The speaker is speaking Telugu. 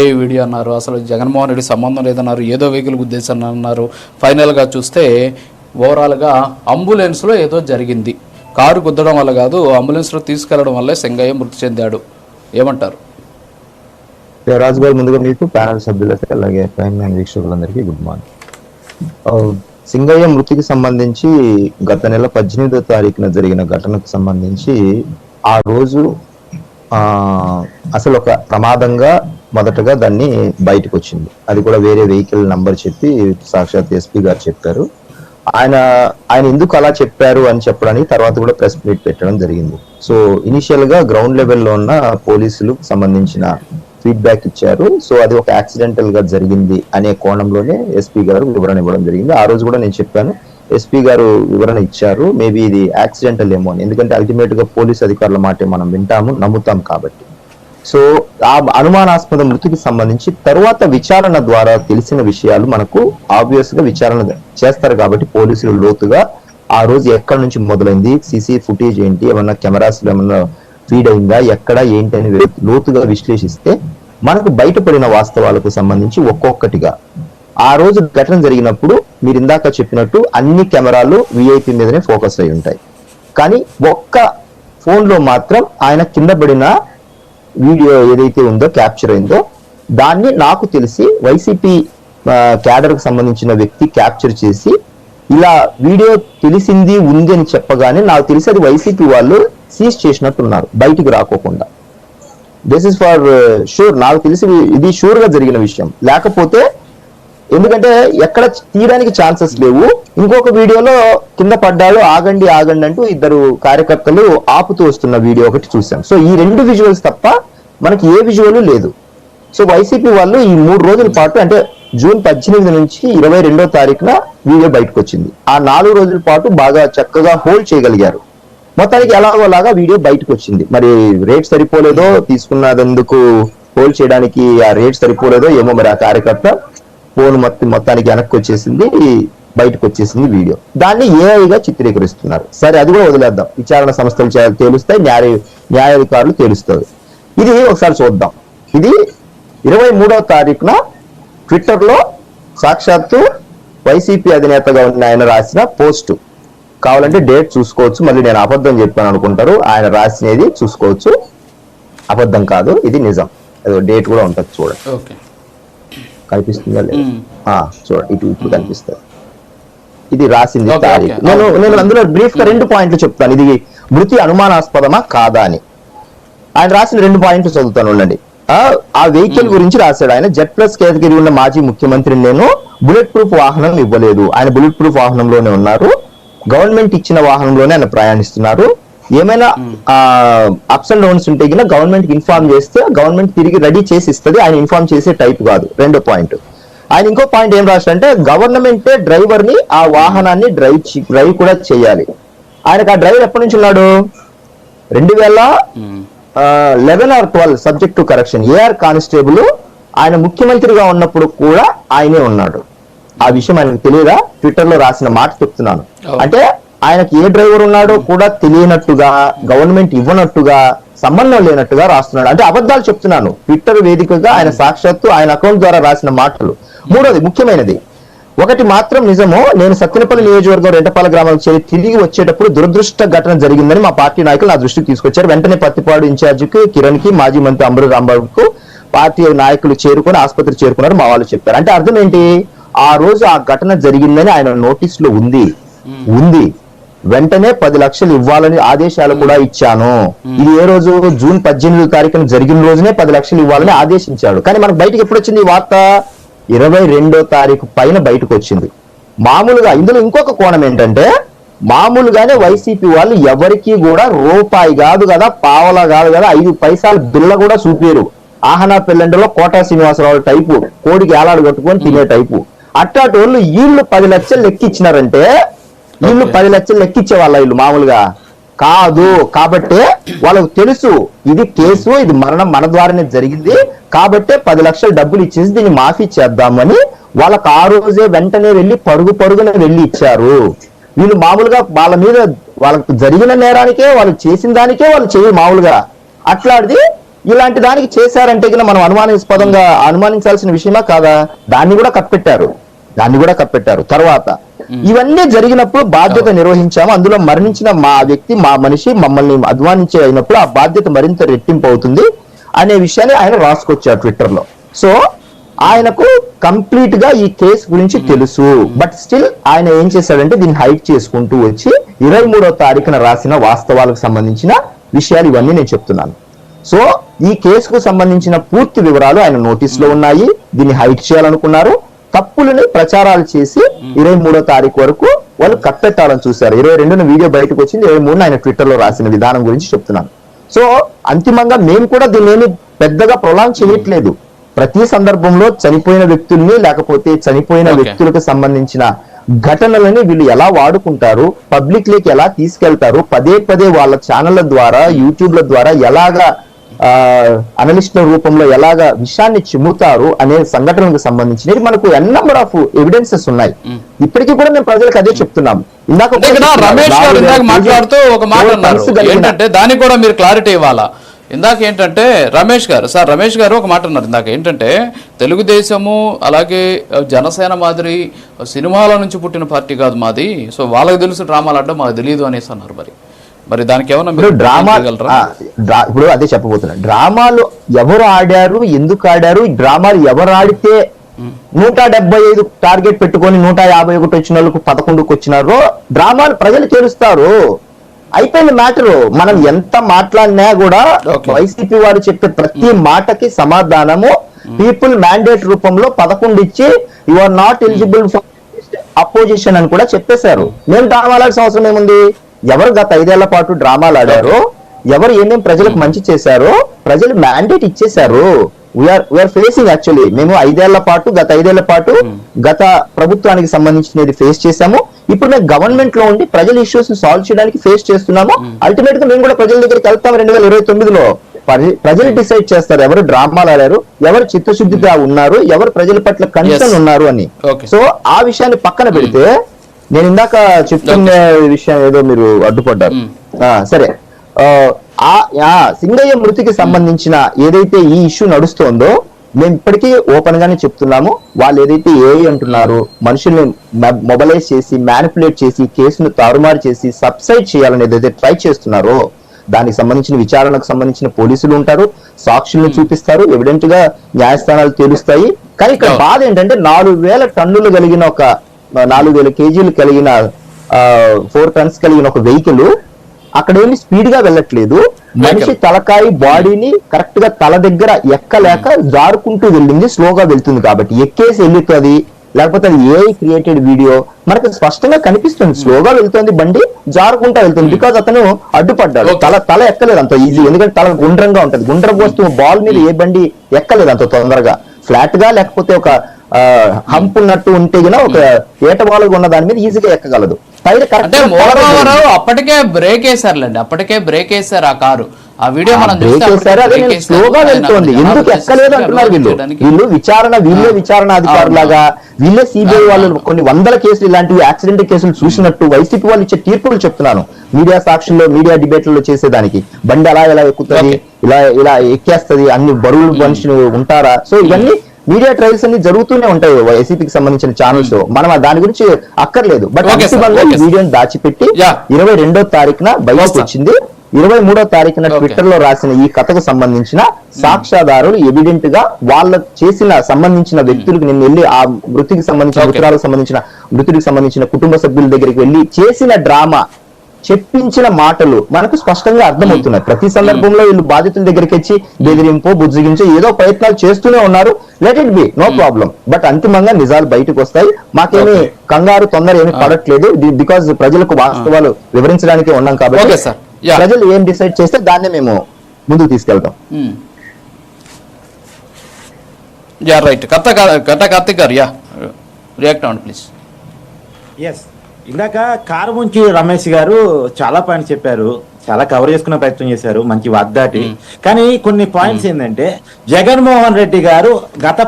ఏ వీడియో అన్నారు? అసలు జగన్మోహన్ రెడ్డి సంబంధం లేదన్నారు ఏదో వెహికల్ గుద్దేశాను అన్నారు. ఫైనల్గా చూస్తే ఓవరాల్గా అంబులెన్స్లో ఏదో జరిగింది. కారు గుద్దడం వల్ల కాదు అంబులెన్స్లో తీసుకెళ్ళడం వల్లే సింగయ్య మృతి చెందాడు. ఏమంటారు? రాజు గారు ముందుగా మీకు ప్యానల్ సభ్యులకి అలాగే ప్రైమ్ మ్యాన్ వీక్షకులందరికీ గుడ్ మార్నింగ్. సింగయ్య మృతికి సంబంధించి గత నెల పద్దెనిమిదో తారీఖున జరిగిన ఘటనకు సంబంధించి ఆ రోజు అసలు ఒక ప్రమాదంగా మొదటగా దాన్ని బయటకు వచ్చింది అది కూడా వేరే వెహికల్ నంబర్ చెప్పి సాక్షాత్ ఎస్పీ గారు చెప్పారు. ఆయన ఆయన ఎందుకు అలా చెప్పారు అని చెప్పడానికి తర్వాత కూడా ప్రెస్ మీట్ పెట్టడం జరిగింది. సో ఇనిషియల్గా గ్రౌండ్ లెవెల్లో ఉన్న పోలీసులు సంబంధించిన ఫీడ్బ్యాక్ ఇచ్చారు. సో అది ఒక యాక్సిడెంటల్గా జరిగింది అనే కోణంలోనే ఎస్పీ గారు వివరణ ఇవ్వడం జరిగింది. ఆ రోజు కూడా నేను చెప్పాను ఎస్పీ గారు వివరణ ఇచ్చారు. మేబీ ఇది యాక్సిడెంటల్ ఏమో అని. ఎందుకంటే అల్టిమేట్గా పోలీస్ అధికారుల మాట మనం వింటాము నమ్ముతాం కాబట్టి. సో ఆ అనుమానాస్పద మృతికి సంబంధించి తరువాత విచారణ ద్వారా తెలిసిన విషయాలు మనకు ఆబ్వియస్గా విచారణ చేస్తారు కాబట్టి పోలీసులు లోతుగా ఆ రోజు ఎక్కడి నుంచి మొదలైంది సీసీ ఫుటేజ్ ఏంటి ఏమన్నా కెమెరాస్ ఏమన్నా ఫీడ్ అయిందా ఎక్కడ ఏంటి అని లోతుగా విశ్లేషిస్తే మనకు బయటపడిన వాస్తవాలకు సంబంధించి ఒక్కొక్కటిగా. ఆ రోజు ఘటన జరిగినప్పుడు మీరు ఇందాక చెప్పినట్టు అన్ని కెమెరాలు విఐపి మీదనే ఫోకస్ అయి ఉంటాయి. కానీ ఒక్క ఫోన్లో మాత్రం ఆయన కింద పడిన వీడియో ఏదైతే ఉందో క్యాప్చర్ అయిందో దాన్ని నాకు తెలిసి వైసీపీ క్యాడర్కు సంబంధించిన వ్యక్తి క్యాప్చర్ చేసి ఇలా వీడియో తెలిసింది ఉంది అని చెప్పగానే నాకు తెలిసి అది వైసీపీ వాళ్ళు సీజ్ చేసినట్టున్నారు బయటికి రాకోకుండా. దిస్ ఇస్ ఫర్ షూర్ నాకు తెలిసి ఇది షూర్గా జరిగిన విషయం. లేకపోతే ఎందుకంటే ఎక్కడ తీయడానికి ఛాన్సెస్ లేవు. ఇంకొక వీడియోలో కింద పడ్డాడు ఆగండి ఆగండి అంటూ ఇద్దరు కార్యకర్తలు ఆపుతూ వస్తున్న వీడియో ఒకటి చూసాం సో ఈ రెండు విజువల్స్ తప్ప మనకి ఏ విజువల్ లేదు. సో వైసీపీ వాళ్ళు ఈ మూడు రోజుల పాటు అంటే జూన్ పద్దెనిమిది నుంచి ఇరవై రెండో తారీఖున వీడియో బయటకు వచ్చింది. ఆ నాలుగు రోజుల పాటు బాగా చక్కగా హోల్డ్ చేయగలిగారు. మొత్తానికి ఎలాగోలాగా వీడియో బయటకు వచ్చింది. మరి రేట్ సరిపోలేదో తీసుకున్నదందుకు హోల్డ్ చేయడానికి ఆ రేట్ సరిపోలేదో ఏమో మరి ఆ కార్యకర్త ఫోన్ మొత్తం మొత్తానికి వెనక్కి వచ్చేసింది బయటకు వచ్చేసింది వీడియో. దాన్ని ఏఐగా చిత్రీకరిస్తున్నారు. సరే అది కూడా వదిలేద్దాం. విచారణ సంస్థలు తేలుస్తాయి న్యాయ న్యాయాధికారులు తేలుస్తారు. ఇది ఒకసారి చూద్దాం. ఇది ఇరవై మూడవ తారీఖున ట్విట్టర్లో సాక్షాత్తు వైసీపీ అధినేతగా ఉన్న ఆయన రాసిన పోస్ట్. కావాలంటే డేట్ చూసుకోవచ్చు. మళ్ళీ నేను అబద్ధం చెప్పాను అనుకుంటారు. ఆయన రాసినది చూసుకోవచ్చు. అబద్ధం కాదు. ఇది నిజం. డేట్ కూడా ఉంటుంది చూడండి. ఓకే. కనిపిస్తుందా లేదా? చూడండి ఇటు ఇటు కనిపిస్తుంది. ఇది రాసింది తారీఖు. నేను నేను అందులో బ్రీఫ్గా రెండు పాయింట్లు చెప్తాను. ఇది మృతి అనుమానాస్పదమా కాదా అని. ఆయన రాసిన రెండు పాయింట్లు చదువుతాను ఉండండి. ఆ, ఆ వెహికల్ గురించి రాశాడు ఆయన. జెడ్ ప్లస్ కేటగిరీ ఉన్న మాజీ ముఖ్యమంత్రిని నేను బుల్లెట్ ప్రూఫ్ వాహనం ఇవ్వలేదు. ఆయన బుల్లెట్ ప్రూఫ్ వాహనంలోనే ఉన్నారు. గవర్నమెంట్ ఇచ్చిన వాహనంలోనే ఆయన ప్రయాణిస్తున్నారు. ఏమైనా అప్స్ అండ్ డౌన్స్ ఉంటే గిన గవర్నమెంట్ ఇన్ఫార్మ్ చేస్తే గవర్నమెంట్ తిరిగి రెడీ చేసి ఇస్తుంది ఆయన ఇన్ఫార్మ్ చేసే టైప్ కాదు. రెండో పాయింట్ ఆయన ఇంకో పాయింట్ ఏం రాశారంటే గవర్నమెంటే డ్రైవర్ని ఆ వాహనాన్ని డ్రైవ్ డ్రైవ్ కూడా చేయాలి. ఆయనకు ఆ డ్రైవర్ ఎప్పటి నుంచి ఉన్నాడు? రెండు వేల. Eleven or twelve subject to correction AR constable ఆయన ముఖ్యమంత్రిగా ఉన్నప్పుడు కూడా ఆయనే ఉన్నాడు. ఆ విషయం ఆయనకు తెలియదా? ట్విట్టర్లో రాసిన మాట చెప్తున్నాను. అంటే ఆయనకి ఏ డ్రైవర్ ఉన్నాడో కూడా తెలియనట్టుగా గవర్నమెంట్ ఇవ్వనట్టుగా సంబంధం లేనట్టుగా రాస్తున్నాడు. అంటే అబద్ధాలు చెప్తున్నాను. ట్విట్టర్ వేదికగా ఆయన సాక్షాత్తు ఆయన అకౌంట్ ద్వారా రాసిన మాటలు. మూడోది ముఖ్యమైనది. ఒకటి మాత్రం నిజము నేను సత్తెనపల్లి నియోజకవర్గం రెంటపాల గ్రామాలకు చేరి తిరిగి వచ్చేటప్పుడు దురదృష్ట ఘటన జరిగిందని మా పార్టీ నాయకులు నా దృష్టికి తీసుకొచ్చారు. వెంటనే పత్తిపాడు ఇన్ఛార్జికి కిరణ్కి మాజీ మంత్రి అంబరు రాంబాబుకు పార్టీ నాయకులు చేరుకొని ఆసుపత్రి చేరుకున్నారు మా వాళ్ళు చెప్పారు. అంటే అర్థం ఏంటి? ఆ రోజు ఆ ఘటన జరిగిందని ఆయన నోటీస్లో ఉంది ఉంది. వెంటనే పది లక్షలు ఇవ్వాలని ఆదేశాలు కూడా ఇచ్చాను. ఇది ఏ రోజు? జూన్ పద్దెనిమిది తారీఖున జరిగిన రోజునే పది లక్షలు ఇవ్వాలని ఆదేశించాడు. కానీ మనకు బయటకు ఎప్పుడు వచ్చింది ఈ వార్త? ఇరవై రెండో తారీఖు పైన బయటకు వచ్చింది. మామూలుగా ఇందులో ఇంకొక కోణం ఏంటంటే మామూలుగానే వైసీపీ వాళ్ళు ఎవరికి కూడా రూపాయి కాదు కదా పావలా కాదు కదా ఐదు పైసలు బిల్ల కూడా చూపారు. ఆహనా పెళ్ళంటిలో కోటా శ్రీనివాసరావు టైపు కోడికి ఏలాడు కట్టుకొని తినే టైపు. అట్టాటి వాళ్ళు వీళ్ళు పది లక్షలు లెక్కిచ్చినారంటే వీళ్ళు పది లక్షలు లెక్కిచ్చే వాళ్ళ వీళ్ళు మామూలుగా. కాదు కాబట్టే వాళ్ళకు తెలుసు. ఇది కేసు ఇది మరణం మన ద్వారానే జరిగింది. కాబట్టే పది లక్షల డబ్బులు ఇచ్చేసి దీన్ని మాఫీ చేద్దామని వాళ్ళకి ఆ రోజే వెంటనే వెళ్ళి పరుగు పరుగున వెళ్ళి ఇచ్చారు. వీళ్ళు మామూలుగా వాళ్ళ మీద వాళ్ళకు జరిగిన నేరానికే వాళ్ళు చేసిన దానికే వాళ్ళు చేయరు మామూలుగా. అట్లాంటిది ఇలాంటి దానికి చేశారంటే గిన మనం అనుమానాస్పదంగా అనుమానించాల్సిన విషయమా కాదా? దాన్ని కూడా కప్పెట్టారు. దాన్ని కూడా కప్పెట్టారు. తర్వాత ఇవన్నీ జరిగినప్పుడు బాధ్యత నిర్వహించాము. అందులో మరణించిన మా వ్యక్తి మా మనిషి మమ్మల్ని అధ్వానించే అయినప్పుడు ఆ బాధ్యత మరింత రెట్టింపు అవుతుంది అనే విషయాన్ని ఆయన రాసుకొచ్చారు ట్విట్టర్లో సో ఆయనకు కంప్లీట్గా ఈ కేసు గురించి తెలుసు. బట్ స్టిల్ ఆయన ఏం చేశాడంటే దీన్ని హైట్ చేసుకుంటూ వచ్చి ఇరవై మూడో తారీఖున రాసిన వాస్తవాలకు సంబంధించిన విషయాలు ఇవన్నీ నేను చెప్తున్నాను. సో ఈ కేసుకు సంబంధించిన పూర్తి వివరాలు ఆయన నోటీస్లో ఉన్నాయి. దీన్ని హైట్ చేయాలనుకున్నారు. తప్పులని ప్రచారాలు చేసి ఇరవై మూడో తారీఖు వరకు వాళ్ళు కప్పెట్టాలని చూశారు. ఇరవై రెండున వీడియో బయటకు వచ్చింది ఇరవై మూడున ఆయన ట్విట్టర్లో రాసిన విధానం గురించి చెప్తున్నాను. సో అంతిమంగా మేము కూడా దీన్ని పెద్దగా ప్రొలాంగ్ చేయట్లేదు. ప్రతి సందర్భంలో చనిపోయిన వ్యక్తుల్ని లేకపోతే చనిపోయిన. వ్యక్తులకు సంబంధించిన ఘటనలని వీళ్ళు ఎలా వాడుకుంటారు పబ్లిక్ లేకి ఎలా తీసుకెళ్తారు పదే పదే వాళ్ళ ఛానళ్ళ ద్వారా యూట్యూబ్ల ద్వారా ఎలాగా అనలిస్ట్ల రూపంలో ఎలాగా విషయాన్ని చిమ్ముతారు అనే సంఘటనలకు సంబంధించినవి. మనకు ఎన్ నెంబర్ ఆఫ్ ఎవిడెన్సెస్ ఉన్నాయి. ఇప్పటికీ కూడా మేము ప్రజలకు అదే చెప్తున్నాం ఇందాక రమేష్ గారు ఇందాక మాట్లాడుతూ ఒక మాట అన్నారు. ఏంటంటే దానికి కూడా మీరు క్లారిటీ ఇవ్వాలా? ఇందాక ఏంటంటే రమేష్ గారు సార్ రమేష్ గారు ఒక మాట అన్నారు ఇందాక. ఏంటంటే తెలుగుదేశము అలాగే జనసేన మాదిరి సినిమాల నుంచి పుట్టిన పార్టీ కాదు మాది. సో వాళ్ళకి తెలుసు డ్రామాలు అంటే మాకు తెలియదు అనేసి అన్నారు మరి. మరి దానికి ఏమన్నా డ్రామా ఇప్పుడు అదే చెప్పబోతున్నా. డ్రామాలు ఎవరు ఆడారు ఎందుకు ఆడారు? డ్రామాలు ఎవరు ఆడితే నూట డెబ్బై ఐదు టార్గెట్ పెట్టుకొని నూట యాభై ఒకటి వచ్చిన వాళ్ళకు పదకొండుకు వచ్చినారో డ్రామాలు ప్రజలు తెలుస్తారు అయిపోయింది మ్యాటర్. మనం ఎంత మాట్లాడినా కూడా. వైసీపీ వారు చెప్పే ప్రతి మాటకి సమాధానము. పీపుల్ మ్యాండేట్ రూపంలో పదకొండు ఇచ్చి you are not eligible for opposition అని కూడా చెప్పేశారు. మేము. డ్రామాలు ఆడాల్సిన అవసరం ఏముంది? ఎవరు గత ఐదేళ్ళ పాటు డ్రామాలు ఆడారో? ఎవరు? ఏమేం ప్రజలకు మంచి చేశారో? ప్రజలు మ్యాండేట్ ఇచ్చేశారు. వీఆర్ వీఆర్ ఫేసింగ్ యాక్చువల్లీ మేము ఐదేళ్ళ పాటు గత ఐదేళ్ళ పాటు గత ప్రభుత్వానికి సంబంధించినది ఫేస్ చేశాము. ఇప్పుడు మేము గవర్నమెంట్లో ఉండి ప్రజల ఇష్యూస్ సాల్వ్ చేయడానికి ఫేస్ చేస్తున్నాము. అల్టిమేట్గా మేము కూడా ప్రజల దగ్గరికి వెళ్తాం రెండు వేల ఇరవై తొమ్మిదిలో. ప్రజ- ప్రజలు డిసైడ్ చేస్తారు ఎవరు డ్రామాలు ఆడారు ఎవరు చిత్తశుద్ధిగా ఉన్నారు ఎవరు ప్రజల పట్ల కన్సర్న్. ఉన్నారు అని. సో ఆ విషయాన్ని పక్కన పెడితే నేను ఇందాక చెప్తున్న విషయం ఏదో మీరు అడ్డుపడ్డారు. ఆ, సరే. ఆ, సింగయ్య మృతికి సంబంధించిన ఏదైతే ఈ ఇష్యూ నడుస్తోందో మేము ఇప్పటికీ ఓపెన్ గానే చెప్తున్నాము. వాళ్ళు ఏదైతే ఏ అంటున్నారు మనుషుల్ని మొబలైజ్ చేసి మ్యానిపులేట్ చేసి కేసును తారుమారు చేసి సబ్సైడ్ చేయాలని ఏదైతే ట్రై చేస్తున్నారో దానికి సంబంధించిన విచారణకు సంబంధించిన పోలీసులు ఉంటారు సాక్షులను చూపిస్తారు ఎవిడెంట్గా న్యాయస్థానాలు తేలుస్తాయి. కానీ ఇక్కడ. బాధ ఏంటంటే నాలుగు వేల టన్నులు కలిగిన ఒక నాలుగు వేల కేజీలు కలిగిన ఫోర్ టన్స్ కలిగిన ఒక వెహికల్ అక్కడ ఏమి స్పీడ్గా వెళ్ళట్లేదు మనిషి తలకాయి బాడీని కరెక్ట్గా తల దగ్గర ఎక్కలేక జారుకుంటూ వెళ్ళింది స్లోగా వెళ్తుంది కాబట్టి. ఎక్కేసి వెళ్ళుతుంది లేకపోతే అది ఏ క్రియేటెడ్ వీడియో మనకు స్పష్టంగా కనిపిస్తుంది. స్లోగా వెళ్తుంది బండి జారుకుంటా వెళ్తుంది బికాజ్ అతను అడ్డుపడ్డాడు. తల తల ఎక్కలేదు అంత ఈజీ ఎందుకంటే తల గుండ్రంగా ఉంటది. గుండ్రపు వస్తువు బాల్ మీద ఏ బండి ఎక్కలేదు అంత తొందరగా. ఫ్లాట్గా లేకపోతే ఒక హంప్ ఉన్నట్టు ఉంటే గిన ఒక ఏటవాలుగా ఉన్న దాని మీద ఈజీగా ఎక్కగలదు. అప్పటికే బ్రేక్ వేసారులేండి అప్పటికే బ్రేక్ వేసారు ఆ కారు. ఆ వీడియో మనం చూస్తే వేశారు వేశారు. స్లోగా వెళ్తోంది. ఎందుకు ఎక్కలేదు అంటున్నారు వీళ్ళు. వీళ్ళు విచారణ వీళ్ళే విచారణ అధికారులు లాగా వీళ్ళే సిబిఐ వాళ్ళు కొన్ని వందల కేసులు ఇలాంటివి యాక్సిడెంట్ కేసులు చూసినట్టు వైసీపీ వాళ్ళు ఇచ్చే తీర్పులు చెప్తున్నాను. మీడియా సాక్షుల్లో మీడియా డిబేట్లలో చేసేదానికి. బండి అలా ఎలా ఎక్కుతుంది. ఇలా ఇలా ఎక్కేస్తది? అన్ని బరువులు మనుషులు ఉంటారా? సో ఇవన్నీ మీడియా ట్రయల్స్ అన్ని జరుగుతూనే ఉంటాయి వైసీపీకి సంబంధించిన ఛానల్స్ మనం దాని గురించి అక్కర్లేదు బట్. వీడియోని దాచిపెట్టి. ఇరవై రెండో తారీఖున బయటకు. వచ్చింది ఇరవై మూడో తారీఖున. ట్విట్టర్లో రాసిన ఈ కథకు సంబంధించిన సాక్ష్యాధారులు ఎవిడెంట్గా వాళ్ళ చేసిన సంబంధించిన వ్యక్తులకు నేను వెళ్ళి ఆ మృతికి సంబంధించిన. మృతురాలకు సంబంధించిన మృతుడికి సంబంధించిన కుటుంబ సభ్యుల దగ్గరికి వెళ్ళి చేసిన డ్రామా చెప్పించిన మాటలు మనకు స్పష్టంగా అర్థమవుతున్నాయి. ప్రతి సందర్భంలో వీళ్ళు బాధితుల దగ్గరికి వచ్చి బెదిరింపు బుజ్జగించో ఏదో ప్రయత్నాలు చేస్తూనే ఉన్నారు. Let it be no problem but అంతిమంగా నిజాలు బయటకు వస్తాయి. మాకేమి. కంగారు తొందర ఏమి పడట్లేదు. బికాజ్ ప్రజలకు వాస్తవాలు వివరించడానికి ఉన్నాం కాబట్టి. ప్రజలు ఏం డిసైడ్ చేస్తే దాన్నే మేము ముందుకు తీసుకెళ్తాం. యా రైట్ కథ కథ కార్తిక్ గారు యా రియాక్ట్ అవ్వండి ప్లీజ్ ఎస్ ఇందాక కారు ముంచి రమేష్ గారు చాలా పాయింట్స్ చెప్పారు. చాలా కవర్ చేసుకునే ప్రయత్నం చేశారు. మంచి వాగ్దాటి. కానీ కొన్ని పాయింట్స్ ఏంటంటే జగన్మోహన్ రెడ్డి గారు గత